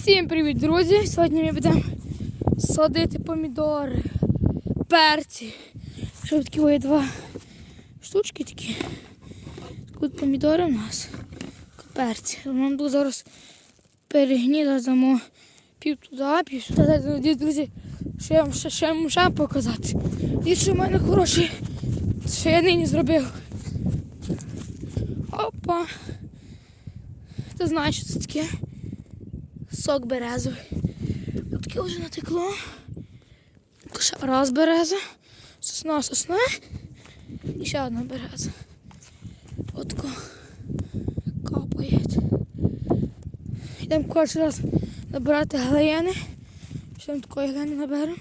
Всім привіт, друзі! Сьогодні ми будемо садити помідори, перці. Ще такі ось два штучки такі. Тут помідори у нас. Перці. Нам тут зараз перегніда дамо пів туди, пів сюди. Друзі, що я вам ще, ще, ще показати. І що в мене хороший, що я нині зробив. Опа. Ти знаєш, що це таке? Сок березовий. Таке вже натекло. Ще раз береза. Сосна, сосна. І ще одна береза. Отко капає. Йдемо кожен раз набирати глини. Ще такої глини наберемо.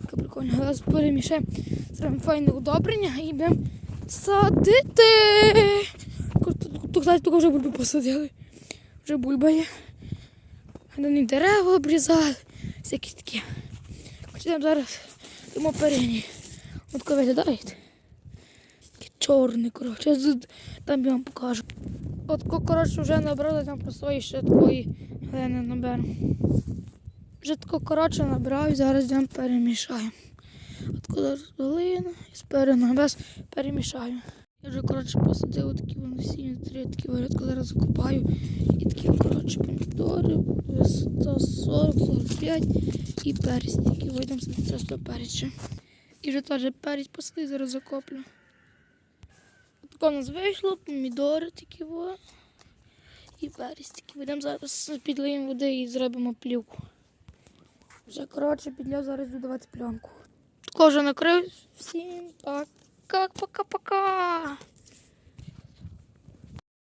Яка прикольна. Зараз перемішаємо. Зробимо файне удобрення і будемо садити. Тут, кстати, тільки вже бульбу посадили. Вже бульба є. Вони дерева обрізали, всякі такі. Хочемо зараз йому перені. От коли виглядають. Такі чорні, коротше. Там я вам покажу. От коротше вже набрали там по своїй ще такої глини наберемо. Вже тако коротше набираю, зараз йдемо перемішаємо. От коли глина і спереду без перемішаю. Я вже коротше посадив такі вони сіні три такі коли зараз закопаю. Такі коротше помідори, висота 40-45 і перець. Такі вийдемо це сто перець. І вже теж перець посадив, зараз закоплю. Тако у нас вийшло, помідори такі во. І перець такі. Вийдемо зараз підлиємо води і зробимо плівку. Вже коротше підляв зараз додавати пленку. Тако накрив. Всім пока, пока-пока.